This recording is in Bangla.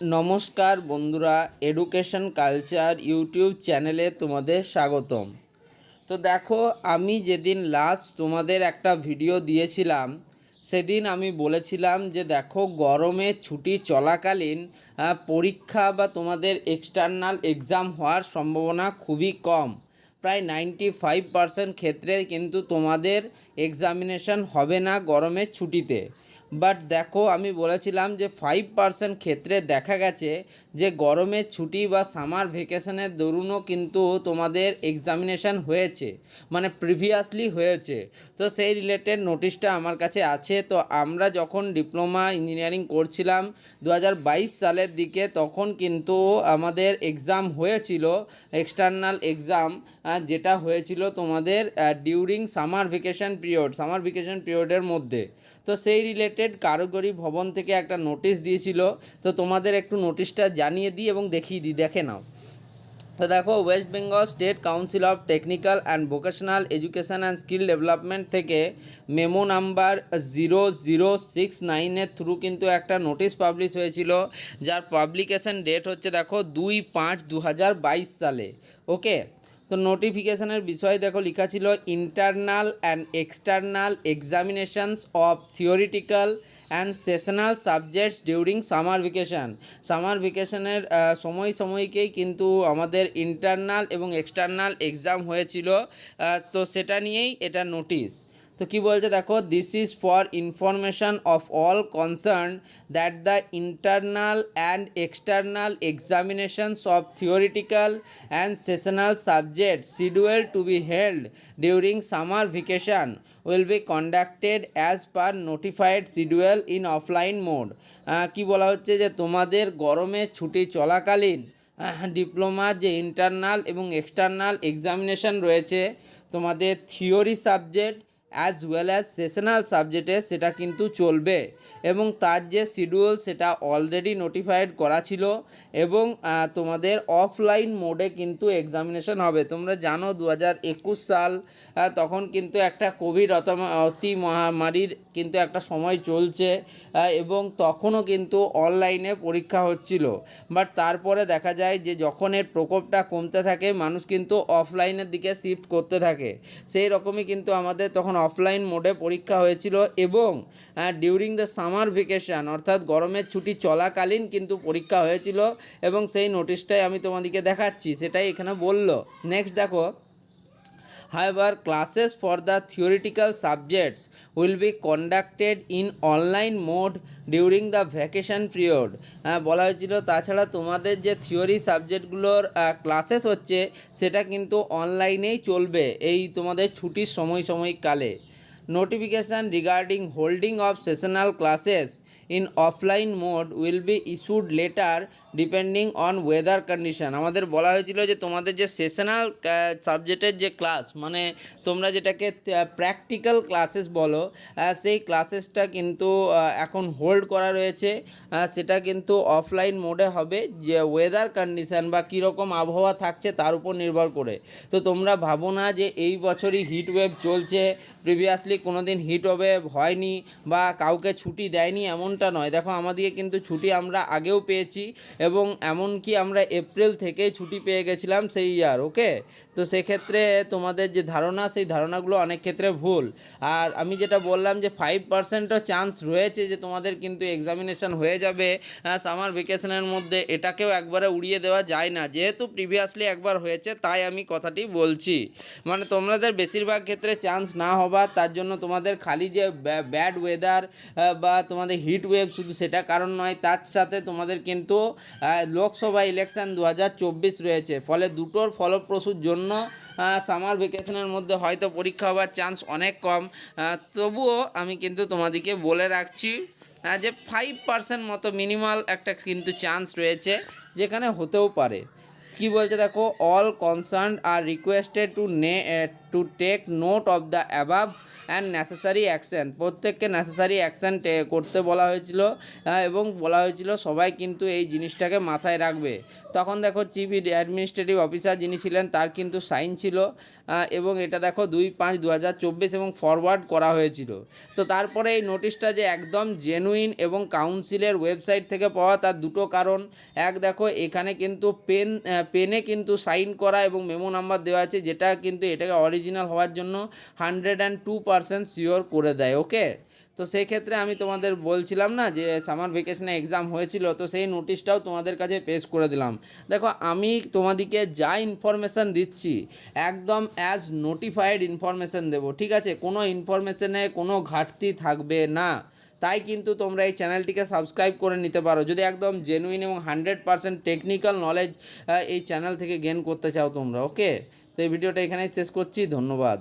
নমস্কার বন্ধুরা এডুকেশন কালচার ইউটিউব চ্যানেলে তোমাদের স্বাগতম। তো দেখো, আমি যেদিন লাস্ট তোমাদের একটা ভিডিও দিয়েছিলাম, সেদিন আমি বলেছিলাম যে দেখো, গরমে ছুটি চলাকালীন পরীক্ষা বা তোমাদের এক্সটার্নাল এক্সাম হওয়ার সম্ভাবনা খুবই কম। প্রায় নাইনটি ফাইভ পার্সেন্ট ক্ষেত্রে কিন্তু তোমাদের এক্সামিনেশন হবে না গরমের ছুটিতে। বাট দেখো, আমি বলেছিলাম যে ফাইভ পার্সেন্ট ক্ষেত্রে দেখা গেছে যে গরমের ছুটি বা সামার ভেকেশনের দরুনও কিন্তু তোমাদের এক্সামিনেশান হয়েছে মানে প্রিভিয়াসলি হয়েছে। তো সেই রিলেটেড নোটিশটা আমার কাছে আছে। তো আমরা যখন ডিপ্লোমা ইঞ্জিনিয়ারিং করছিলাম দু হাজার বাইশ সালের দিকে, তখন কিন্তু আমাদের এক্সাম হয়েছিল এক্সটার্নাল এক্সাম যেটা হয়েছিল তোমাদের during summer vacation period summer vacation পিরিয়ডের মধ্যে। তো সেই রিলেটেড কারিগরি ভবন থেকে একটা নোটিশ দিয়েছিল। তো তোমাদের একটু নোটিশটা জানিয়ে দিই এবং দেখিয়ে দিই, দেখে নাও। তো দেখো West Bengal state council of technical and vocational education and skill development থেকে memo number zero zero six নাইনের থ্রু কিন্তু একটা নোটিশ পাবলিশ হয়েছিল, যার পাবলিকেশন ডেট হচ্ছে দেখো দুই পাঁচ দু সালে ওকে তো নোটিফিকেশনের বিষয় দেখো, লেখা ছিল internal and external examinations of theoretical and sessional subjects during summer vacation summer ভেকেশনের সময় সময়কেই কিন্তু আমাদের ইন্টারনাল এবং এক্সটার্নাল এক্সাম হয়েছিল। তো সেটা নিয়েই এটা নোটিশ তো কি বলছে দেখো this is for information of all concern that the internal and external examinations of theoretical and sessional subject schedule to be held during summer vacation will be conducted as per notified schedule in offline mode কি বলা হচ্ছে যে তোমাদের গরমের ছুটি চলাকালীন ডিপ্লোমার যে ইন্টারনাল এবং এক্সটার্নাল এক্সামিনেশন রয়েছে, তোমাদের theory subject as well as sessional সাবজেক্টে সেটা কিন্তু চলবে। এবং তার যে শিডিউল সেটা অলরেডি নোটিফাইড করা ছিল এবং তোমাদের অফলাইন মোডে কিন্তু এক্সামিনেশন হবে। তোমরা জানো দু হাজার একুশ সাল তখন কিন্তু একটা কোভিড অতি মহামারীর কিন্তু একটা সময় চলছে এবং তখনও কিন্তু অনলাইনে পরীক্ষা হচ্ছিল। বাট তারপরে দেখা যায় যে যখন এর প্রকোপটা কমতে থাকে, মানুষ কিন্তু অফলাইনের দিকে শিফট করতে থাকে। সেই রকমই কিন্তু আমাদের তখন অফলাইন মোডে পরীক্ষা হয়েছিল এবং ডিউরিং দ্য সামার ভেকেশান অর্থাৎ গরমের ছুটি চলাকালীন কিন্তু পরীক্ষা হয়েছিল এবং সেই নোটিশটাই আমি তোমাদেরকে দেখাচ্ছি, সেটাই এখানে বলল। নেক্সট দেখো However, classes for the theoretical subjects will be conducted in online mode the vacation period. আহ, বলা হয়েছিল তাছাড়া তোমাদের যে থিওরি সাবজেক্টগুলোর ক্লাসেস হচ্ছে সেটা কিন্তু অনলাইনেই চলবে এই তোমাদের ছুটির সময় সময়কালে notification regarding holding of sessional classes in offline mode will be issued later depending on weather condition আমাদের বলা হয়েছিল যে তোমাদের যে সেশনাল সাবজেক্টের যে ক্লাস মানে তোমরা যেটাকে প্র্যাকটিক্যাল ক্লাসেস বলো সেই ক্লাসেসটা কিন্তু এখন হোল্ড করা রয়েছে। সেটা কিন্তু অফলাইন মোডে হবে। যে ওয়েদার কন্ডিশন বা কীরকম আবহাওয়া থাকছে তার উপর নির্ভর করে। তো তোমরা ভাবো না যে এই বছরই হিট ওয়েভ চলছে। প্রিভিয়াসলি কোনো দিন হিট ওয়েভ হয়নি বা কাউকে ছুটি দেয়নি এমনটা নয়। দেখো, আমাদেরকে কিন্তু ছুটি আমরা আগেও পেয়েছি। এবং এমনকি আমরা এপ্রিল থেকেই ছুটি পেয়ে গেছিলাম সেই ইয়ার, ওকে? তো সেক্ষেত্রে তোমাদের যে ধারণা, সেই ধারণাগুলো অনেক ক্ষেত্রে ভুল। আর আমি যেটা বললাম যে ফাইভ পার্সেন্টও চান্স রয়েছে যে তোমাদের কিন্তু এক্সামিনেশন হয়ে যাবে। সামার ভেকেশনের মধ্যে এটাকেও একবারে উড়িয়ে দেওয়া যায় না। যেহেতু প্রিভিয়াসলি একবার হয়েছে, তাই আমি কথাটি বলছি। মানে তোমাদের বেশিরভাগ ক্ষেত্রে চান্স না হবার তার জন্য তোমাদের খালি যে ব্যাড ওয়েদার বা তোমাদের হিট ওয়েভ শুধু সেটা কারণ নয়, তার সাথে তোমাদের কিন্তু লোকসভা ইলেকশন দু হাজার চব্বিশ রয়েছে। ফলে দুটোর ফলপ্রসূর জন্য সামার ভেকেশনের মধ্যে হয়তো পরীক্ষা হওয়ার চান্স অনেক কম। তবুও আমি কিন্তু তোমাদেরকে বলে রাখছি যে ফাইভ পার্সেন্ট মতো মিনিমাল একটা কিন্তু চান্স রয়েছে, যেখানে হতেও পারে। কি বলছে দেখো all concern are requested to নে to take note of the above and necessary action প্রত্যেককে নেসেসারি অ্যাকশন করতে বলা হয়েছিল এবং বলা হয়েছিল সবাই কিন্তু এই জিনিসটাকে মাথায় রাখবে। তখন দেখো চিফ অ্যাডমিনিস্ট্রেটিভ অফিসার যিনি ছিলেন, তার কিন্তু সাইন ছিল এবং এটা দেখো দুই পাঁচ দু এবং ফরওয়ার্ড করা হয়েছিল। তো তারপরে এই নোটিশটা যে একদম জেনুইন এবং কাউন্সিলের ওয়েবসাইট থেকে পাওয়া তার দুটো কারণ। এক দেখো, এখানে কিন্তু পেন পেনে কিন্তু সাইন করা এবং মেমো নাম্বার দেওয়া আছে, যেটা কিন্তু এটাকে অরিজিনাল হওয়ার জন্য hundred and two percent sure করে দেয় ওকে তো সেই ক্ষেত্রে আমি তোমাদের বলছিলাম না যে সামার ভেকেশনে এক্সাম হয়েছিল, তো সেই নোটিশটাও তোমাদের কাছে পেশ করে দিলাম। দেখো, আমি তোমাদেরকে যা ইনফরমেশান দিচ্ছি, একদম অ্যাজ নোটিফাইড ইনফরমেশান দেবো, ঠিক আছে? কোনো ইনফরমেশানে কোনো ঘাটতি থাকবে না। তাই কিন্তু তোমরা এই চ্যানেলটিকে সাবস্ক্রাইব করে নিতে পারো। যদি একদম জেনুইন এবং হান্ড্রেড পারসেন্ট টেকনিক্যাল নলেজ এই চ্যানেল থেকে গেন করতে চাও তোমরা ওকে তো এই ভিডিওটা এখানেই শেষ করছি, ধন্যবাদ।